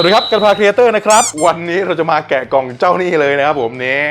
วัสดีครับกันพาครีเอเตอร์นะครับ วันนี้เราจะมาแกะกล่องเจ้านี่เลยนะครับผมนี่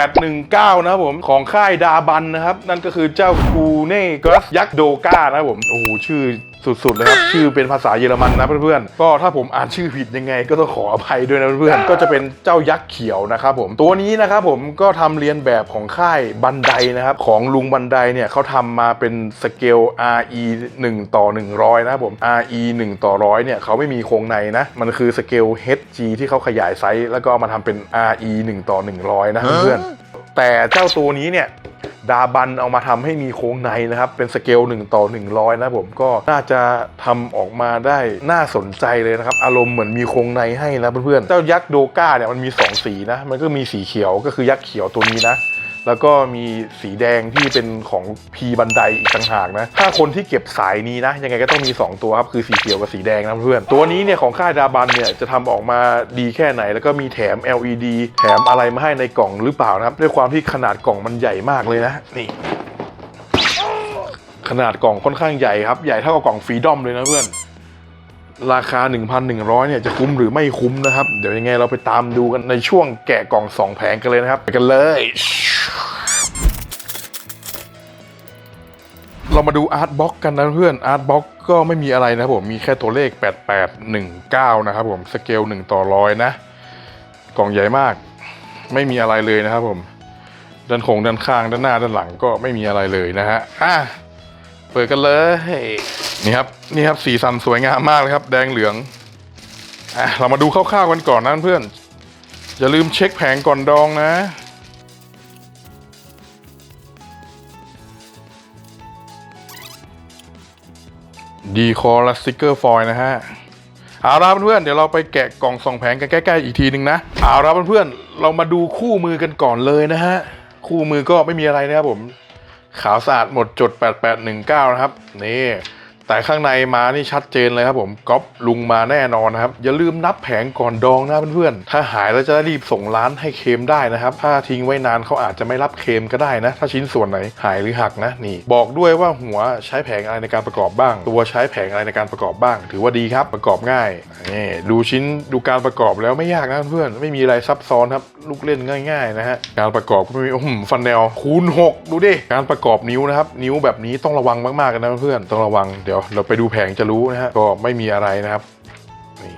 8819 นะครับผมของค่ายดาบันนะครับ นั่นก็คือเจ้าคูเน่กรัสยักษ์โดกานะครับผม โอ้โหชื่อ สุดๆเลยครับชื่อเป็นภาษาเยอรมันนะเพื่อนๆก็ถ้าผมอ่านชื่อผิดยังไง ก็ต้องขออภัยด้วยนะเพื่อนๆก็จะเป็นเจ้ายักษ์เขียวนะครับผมตัวนี้นะครับผมก็ทำเรียนแบบของค่ายบันไดนะครับของลุงบันไดเนี่ยเขาทำมาเป็นสเกล RE 1 ต่อ 100 นะครับผม RE 1 ต่อ 100 เนี่ยเขาไม่มีโครงในนะ มันคือสเกล HG ที่เขาขยายไซส์แล้วก็เอามาทำเป็น RE 1 ต่อ 100 นะเพื่อนๆแต่เจ้าตัวนี้เนี่ย ดาบันเอามาทำให้มีโค้งในนะครับ เป็นสเกล1ต่อ 100 นะผมก็น่าจะทำออกมาได้น่าสนใจเลยนะครับ อารมณ์เหมือนมีโค้งในให้นะเพื่อนๆเจ้ายักษ์โดก้าเนี่ยมันมี 2 สีนะ มันก็มีสีเขียวก็คือยักษ์เขียวตัวนี้นะ แล้วก็มีสีแดงที่เป็นของพีบันไดอีกต่างหากนะ ถ้าคนที่เก็บสายนี้นะ ยังไงก็ต้องมี 2 ตัวครับ คือสีเขียวกับสีแดงนะเพื่อน ตัวนี้เนี่ยของค่ายดาบันเนี่ยจะทำออกมาดีแค่ไหน แล้วก็มีแถม LED แถมอะไรมาให้ในกล่องหรือเปล่านะครับ ด้วยความที่ขนาดกล่องมันใหญ่มากเลยนะ นี่ขนาดกล่องค่อนข้างใหญ่ครับ ใหญ่เท่ากับกล่องฟรีดอมเลยนะเพื่อน ราคา 1,100เนี่ยจะคุ้มหรือไม่คุ้มนะครับ เดี๋ยวยังไงเราไปตามดูกันในช่วงแกะกล่อง 2 แผงกันเลยนะครับ ไปกันเลย เรามาดูอาร์ตบ็อกกันนะเพื่อนอาร์ตบ็อกก็ไม่มีอะไรนะผมมีแค่ตัวเลข 8819 นะครับผมสเกล1ต่อร้อยนะ กล่องใหญ่มาก ไม่มีอะไรเลยนะครับผม ด้านคงด้านข้างด้านหน้าด้านหลังก็ไม่มีอะไรเลยนะฮะอะเปิดกันเลยนี่ครับนี่ครับสีสันสวยงามมากเลยครับ แดงเหลืองอะเรามาดูคร่าวๆกันก่อนนะเพื่อนอย่าลืมเช็คแผงก่อนดองนะ ดีคอและสติกเกอร์ฟอยนะฮะเอาละเพื่อนเดี๋ยวเราไปแกะกล่องสองแผงกันใกล้ๆอีกทีหนึ่งนะเอาละเพื่อนเรามาดูคู่มือกันก่อนเลยนะฮะคู่มือก็ไม่มีอะไรนะครับผม ขาวสะอาดหมดจด 8819 นะครับนี่ แต่ข้างในมานี่ชัดเจนเลยครับผมก๊อปลุงมาแน่นอนนะครับ อย่าลืมนับแผงก่อนดองนะเพื่อนๆ ถ้าหายแล้วจะได้รีบส่งร้านให้เคมได้นะครับ ถ้าทิ้งไว้นานเขาอาจจะไม่รับเคมก็ได้นะ ถ้าชิ้นส่วนไหนหายหรือหักนะนี่ บอกด้วยว่าหัวใช้แผงอะไรในการประกอบบ้าง ตัวใช้แผงอะไรในการประกอบบ้าง ถือว่าดีครับประกอบง่ายนี่ดูชิ้นดูการประกอบแล้วไม่ยากนะเพื่อนๆไม่มีอะไรซับซ้อนครับลูกเล่นง่ายๆนะฮะการประกอบก็ไม่มีฟันแนวคูณหกดูดิการประกอบนิ้วนะครับนิ้วแบบนี้ต้องระวังมากๆนนะเพื่อนๆต้องระวังเดี๋ยวเราไปดูแผงจะรู้นะฮะก็ไม่มีอะไรนะครับนี่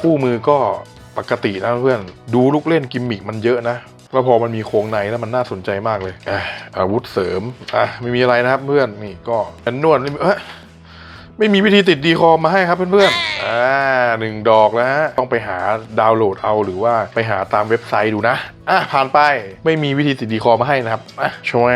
คู่มือก็ปกตินะเพื่อนดูลูกเล่นกิมมิกมันเยอะนะแล้วพอมันมีโครงในแล้วมันน่าสนใจมากเลยอะอาวุธเสริมอะไม่มีอะไรนะครับเพื่อนนี่ก็เป็นนวดไม่มีวิธีติดดีคอมมาให้ครับเพื่อนๆ อ่าหนึ่งดอกแล้วฮะต้องไปหาดาวน์โหลดเอาหรือว่าไปหาตามเว็บไซต์ดูนะอะผ่านไปไม่มีวิธีติดดีคอมาให้นะครับอะชว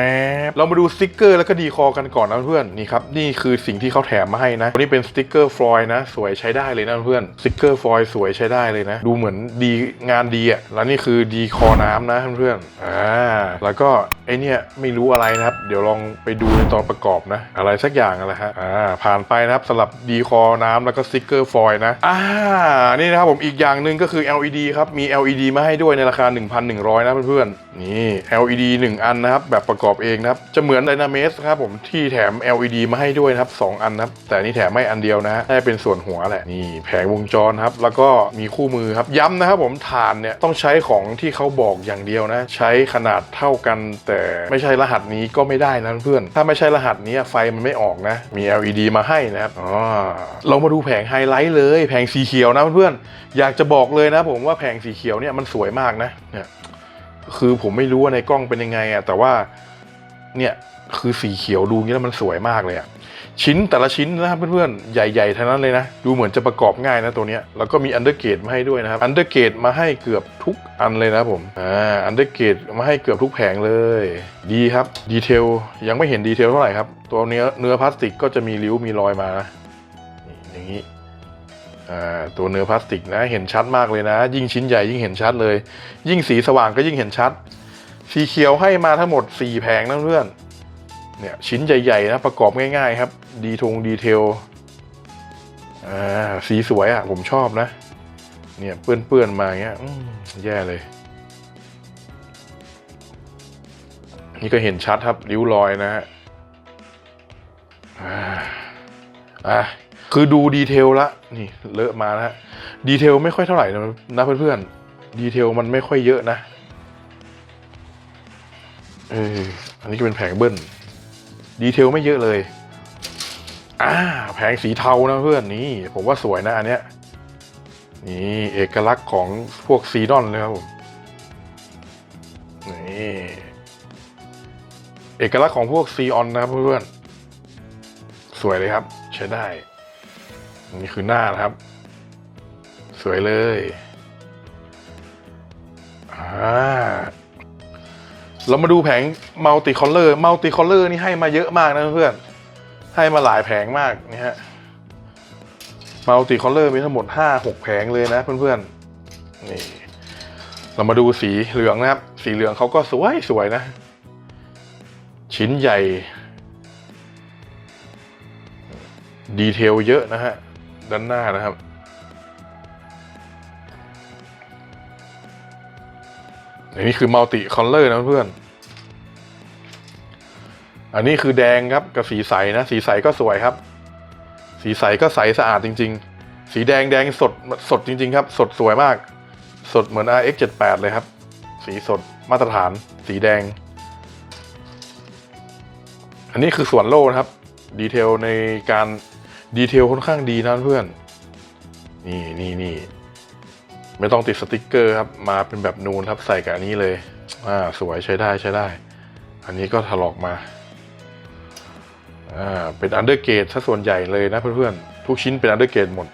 บเรามาดูสติกเกอร์แล้วก็ดีคอกันก่อนนะเพื่อนนี่ครับนี่คือสิ่งที่เขาแถมมาให้นะตัวนี้เป็นสติกเกอร์ฟลอยนะสวยใช้ได้เลยนะเพื่อนสติกเกอร์ฟลอยสวยใช้ได้เลยนะ ดูเหมือนดีงานดีอะแล้วนี่คือดีคอน้ำนะเพื่อนอ่าแล้วก็ไอเนี่ยไม่รู้อะไรนะครับ เดี๋ยวลองไปดูในตอนประกอบนะ อะไรสักอย่างอะไรฮะอ่าผ่านไปนะครับสำหรับดีคอน้ำแล้วก็สติกเกอร์ฟอยล์นะ อ่า นี่นะครับผมอีกอย่างหนึ่งก็คือ LED ครับ มี LED มาให้ด้วยในราคา 1,100 นะเพื่อนๆ นี่ LED 1 อันนะครับ แบบประกอบเองนะครับ จะเหมือน Dynamesh ครับผมที่แถม LED มาให้ด้วยนะครับ 2 อันนะครับ แต่นี่แถมไม่อันเดียวนะฮะได้เป็นส่วนหัวแหละ นี่แผงวงจรครับ แล้วก็มีคู่มือครับ ย้ำนะครับผมฐานเนี่ยต้องใช้ของที่เขาบอกอย่างเดียวนะ ใช้ขนาดเท่ากัน แต่ไม่ใช่รหัสนี้ก็ไม่ได้นะเพื่อน ถ้าไม่ใช่รหัสนี้ไฟมันไม่ออกนะ มี LED มาให้นะครับ อ๋อ เรามาดูแผงไฮไลท์เลยแผงสีเขียวนะเพื่อนๆอยากจะบอกเลยนะผมว่าแผงสีเขียวเนี่ยมันสวยมากนะเนี่ยคือผมไม่รู้ว่าในกล้องเป็นยังไงอะแต่ว่าเนี่ยคือสีเขียวดูงี้แล้วมันสวยมากเลยอะชิ้นแต่ละชิ้นนะครับเพื่อนๆใหญ่ๆทั้งนั้นเลยนะ ดูเหมือนจะประกอบง่ายนะตัวเนี้ยแล้วก็มีอันเดอร์เกตมาให้ด้วยนะครับอันเดอร์เกตมาให้เกือบทุกอันเลยนะผมอ่าอันเดอร์เกตมาให้เกือบทุกแผงเลย ดีครับดีเทลยังไม่เห็นดีเทลเท่าไหร่ครับ ตัวเนื้อเนื้อพลาสติกก็จะมีริ้วมีรอยมานะนี่อย่างนี้ ตัวเนื้อพลาสติกนะเห็นชัดมากเลยนะ ยิ่งชิ้นใหญ่ยิ่งเห็นชัดเลย ยิ่งสีสว่างก็ยิ่งเห็นชัด สีเขียวให้มาทั้งหมด 4 แผงนะเพื่อนเนี่ยชิ้นใหญ่ๆนะประกอบง่ายๆ ครับ ดีทงดีเทลอ่าสีสวยอะ่ะผมชอบนะ เนี่ยเปื้อนๆมาเงี้ยแย่เลย นี่ก็เห็นชัดครับริ้วรอยนะฮะอ่าอะ คือดูดีเทลละนี่เลอะมาแล้วฮะดีเทลไม่ค่อยเท่าไหร่นะนะเพื่อนๆ ดีเทลมันไม่ค่อยเยอะนะ เอออันนี้ก็เป็นแผงเบิ้ล ดีเทลไม่เยอะเลย อ่า แผงสีเทานะเพื่อนนี่ ผมว่าสวยนะอันเนี้ย นี่เอกลักษณ์ของพวกซีดอนเลยครับผม นี่ เอกลักษณ์ของพวกซีออนนะครับเพื่อนๆ สวยเลยครับ ใช้ได้ นี่คือหน้านะครับ สวยเลยอ่าเรามาดูแผงมัลติคอลเลอร์มัลติคอลเลอร์นี่ให้มาเยอะมากนะเพื่อน ให้มาหลายแผงมากนี่ฮะมัลติคอลเลอร์มีทั้งหมดห้าหกแผงเลยนะเพื่อนๆนี่ เรามาดูสีเหลืองนะครับ สีเหลืองเขาก็สวยสวยนะ ชิ้นใหญ่ ดีเทลเยอะนะฮะ ด้านหน้านะครับ อันนี้คือมัลติคอลเลอร์นะเพื่อน อันนี้คือแดงครับกับสีใสนะ สีใสก็สวยครับ สีใสก็ใสสะอาดจริง ๆ สีแดงแดงสดสดจริง ๆ ครับ สดสวยมาก สดเหมือน RX 78เลยครับ สีสดมาตรฐาน สีแดง อันนี้คือส่วนโล่นะครับ ดีเทลในการ ดีเทลค่อนข้างดีนะเพื่อน นี่นี่นี่ไม่ต้องติดสติกเกอร์ครับ มาเป็นแบบนูนครับใส่กับอันนี้เลย อ่า สวยใช้ได้ใช้ได้ อันนี้ก็ถลอกมา อ่า เป็นอันเดอร์เกตถ้าส่วนใหญ่เลยนะเพื่อนๆ ทุกชิ้นเป็นอันเดอร์เกตหมด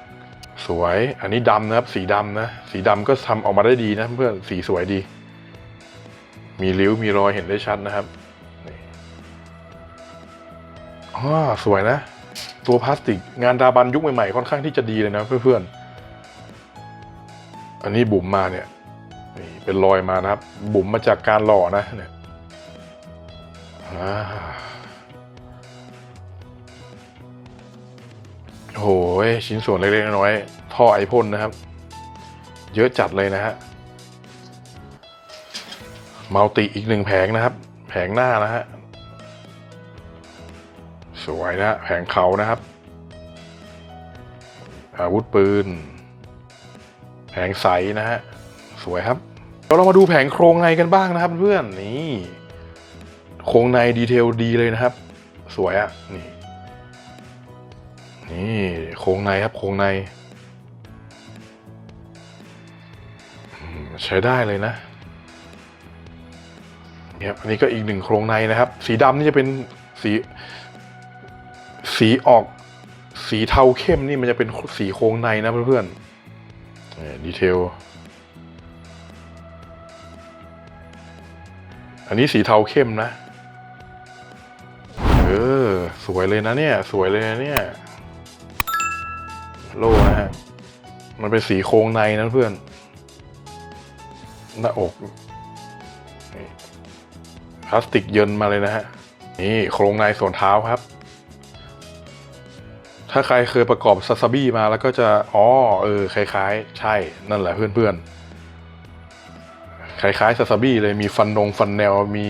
สวย อันนี้ดำนะครับ สีดำนะ สีดำก็ทำออกมาได้ดีนะเพื่อน สีสวยดี มีริ้วมีรอยเห็นได้ชัดนะครับอ๋อสวยนะ ตัวพลาสติก งานดาบันยุคใหม่ๆค่อนข้างที่จะดีเลยนะเพื่อนๆ อันนี้บุ๋มมาเนี่ยนี่เป็นรอยมานะครับ บุ๋มมาจากการหล่อนะเนี่ยโอ้โหชิ้นส่วนเล็กๆน้อยๆท่อไอพ่นนะครับ เยอะจัดเลยนะฮะมัลติอีกหนึ่งแผงนะครับ แผงหน้านะฮะ สวยนะแผงเขานะครับ อาวุธปืน แผงใสนะฮะสวยครับเดี๋ยวเรามาดูแผงโครงในกันบ้างนะครับ เพื่อนนี่โครงในดีเทลดีเลยนะครับ สวยอะ่ะนี่นี่โครงในครับโครงในใช้ได้เลยนะเนี่ยอันนี้ก็อีกหนึ่งโครงในนะครับ สีดำนี่จะเป็นสี สีออกสีเทาเข้มนี่มันจะเป็นสีโครงในนะเพื่อนๆเนี่ดีเทล อันนี้สีเทาเข้มนะ เออ สวยเลยนะเนี่ย สวยเลยนะเนี่ย โล่นะฮะ มันเป็นสีโครงในนะเพื่อน หน้าอก พลาสติกเยินมาเลยนะฮะ นี่โครงในส่วนเท้าครับ ถ้าใครเคยประกอบซาซาบิมาแล้วก็จะอ๋อเออคล้ายๆ ใช่นั่นแหละเพื่อนๆคล้ายๆซาซาบิเลยมีฟันนงฟันแนวมี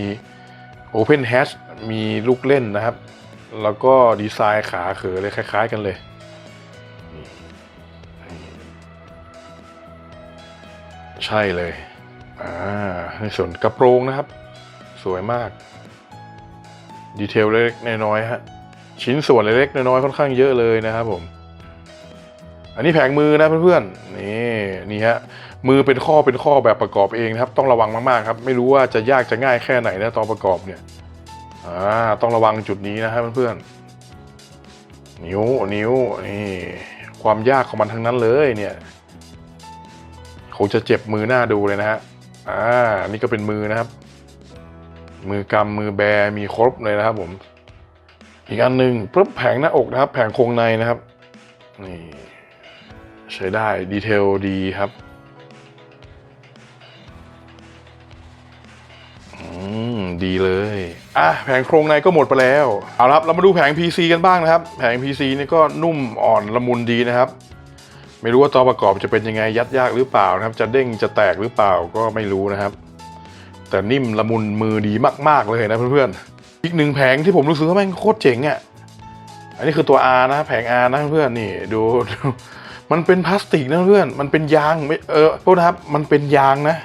โอเพนแฮชมีลูกเล่นนะครับ แล้วก็ดีไซน์ขาเขอเลยคล้าย ๆ กันเลยใช่เลย อ่า ในส่วนกระโปรงนะครับ สวยมาก ดีเทลเล็กๆน้อยๆฮะ ชิ้นส่วนเล็กๆน้อยๆค่อนข้างเยอะเลยนะครับผม อันนี้แผงมือนะเพื่อนๆนี่นี่ฮะมือเป็นข้อเป็นข้อแบบประกอบเองนะครับ ต้องระวังมากๆครับ ไม่รู้ว่าจะยากจะง่ายแค่ไหนนะตอนประกอบเนี่ยอ่าต้องระวังจุดนี้นะครับเพื่อนๆนิ้วนิ้วนี่ความยากของมันทั้งนั้นเลยเนี่ยคงจะเจ็บมือหน้าดูเลยนะฮะอ่านี่ก็เป็นมือนะครับ มือกำมือแบมีครบเลยนะครับผม อีกอันหนึ่งปุ๊บแผงหน้าอกนะครับ แผงโครงในนะครับนี่ใช้ได้ดีเทลดีครับอืมดีเลย อะ แผงโครงในก็หมดไปแล้ว เอาละครับ เรามาดูแผง PC กันบ้างนะครับ แผง PC นี่ก็นุ่มอ่อนละมุนดีนะครับ ไม่รู้ว่าตัวประกอบจะเป็นยังไงยัดยากหรือเปล่านะครับ จะเด้งจะแตกหรือเปล่าก็ไม่รู้นะครับ แต่นิ่มละมุนมือดีมาก ๆเลยนะเพื่อนๆ อีกหนึ่งแผงที่ผมรู้สึกว่าแม่งโคตรเจ๋งอะ่ะ อันนี้คือตัว R นะ แผง R นะเพื่อนนี่ดูดมันเป็นพลาสติกนะเพื่อน มันเป็นยางไม่เออโทษนะครับ มันเป็นยางนะ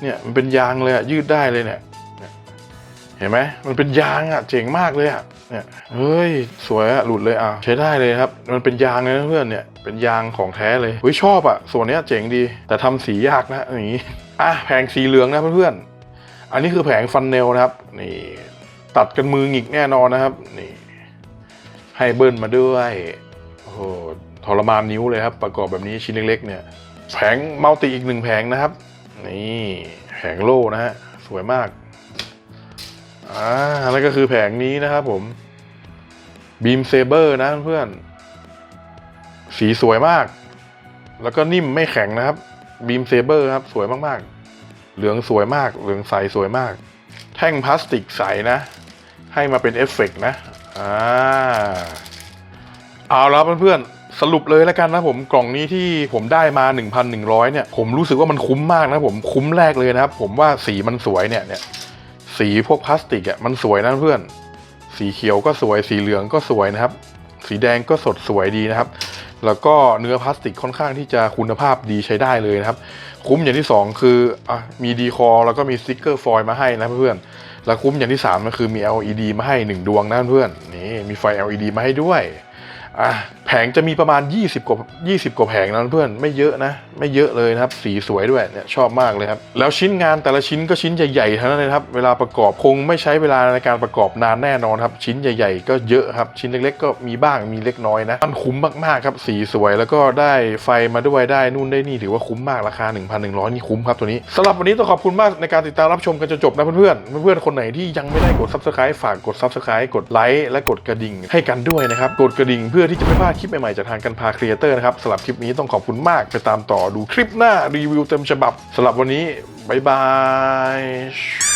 เนี่ยมันเป็นยางเลยอะยืดได้เลยเนี่ยเห็นไหมมันเป็นยางอะเจ๋งมากเลยอะเนี่ยเฮ้ยสวยอะหลุดเลยอะใช้ได้เลยครับ มันเป็นยางเลยนะเพื่อนเนี่ยเป็นยางของแท้เลยเฮ้ยชอบอะส่วนเนี้ยเจ๋งดี แต่ทำสียากนะอย่างงี้อะแผงสีเหลืองนะเพื่อนๆอันนี้คือแผงฟันเนลนะครับนี่ ตัดกันมือหงิกแน่นอนนะครับ นี่ให้เบิ้ลมาด้วยโอ้โหทรมานนิ้วเลยครับ ประกอบแบบนี้ชิ้นเล็ก ๆ เนี่ย แผงมัลติอีกหนึ่งแผงนะครับ นี่แผงโล่นะฮะสวยมากอ่าแล้วก็คือแผงนี้นะครับผมบีมเซเบอร์นะเพื่อนสีสวยมาก แล้วก็นิ่มไม่แข็งนะครับบีมเซเบอร์ครับ สวยมากๆ เหลืองสวยมาก เหลืองใสสวยมาก แท่งพลาสติกใสนะ ให้มาเป็นเอฟเฟกต์นะอ่าเอาแล้วเพื่อนๆสรุปเลยแล้วกันนะผมกล่องนี้ที่ผมได้มา 1,100 เนี่ย ผมรู้สึกว่ามันคุ้มมากนะผมคุ้มแรกเลยนะครับ ผมว่าสีมันสวยเนี่ยเนี่ยสีพวกพลาสติกอะมันสวยนะเพื่อน สีเขียวก็สวยสีเหลืองก็สวยนะครับ สีแดงก็สดสวยดีนะครับ แล้วก็เนื้อพลาสติกค่อนข้างที่จะคุณภาพดีใช้ได้เลยนะครับ คุ้มอย่างที่ 2 คืออะมีดีคอแล้วก็มีสติกเกอร์ฟอยล์มาให้นะเพื่อนๆแล้วคุ้มอย่างที่3ก็คือมี LED มาให้ 1 ดวงนะเพื่อนนี่มีไฟ LED มาให้ด้วยอะ แผงจะมีประมาณ 20 กว่า 20 กว่าแผงนะเพื่อนไม่เยอะนะ ไม่เยอะเลยนะครับ สีสวยด้วยเนี่ยชอบมากเลยครับ แล้วชิ้นงานแต่ละชิ้นก็ชิ้นใหญ่ๆทั้งนั้นเลยครับ เวลาประกอบคงไม่ใช้เวลาในการประกอบนานแน่นอนครับ ชิ้นใหญ่ ๆ ก็เยอะครับ ชิ้นเล็กๆ ก็มีบ้างมีเล็กน้อยนะ มันคุ้มมากๆครับ สีสวยแล้วก็ได้ไฟมาด้วยได้นู่นได้นี่ถือว่าคุ้มมากราคา 1,100 นี่คุ้มครับตัวนี้สำหรับวันนี้ต้องขอบคุณมากในการติดตามรับชมกันจนจบนะเพื่อนๆเพื่อนๆคนไหนที่ยังไม่ได้กด subscribe ฝากกด subscribe กดไลค์และกดกระดิ่งให้กันด้วยนะครับกดกระดิ่งเพื่อที่จะไม่พลาดคลิปใหม่ๆจากทางกันพาครีเอเตอร์นะครับสำหรับคลิปนี้ต้องขอบคุณมากไปตามต่อดูคลิปหน้ารีวิวเต็มฉบับสำหรับวันนี้บ๊ายบาย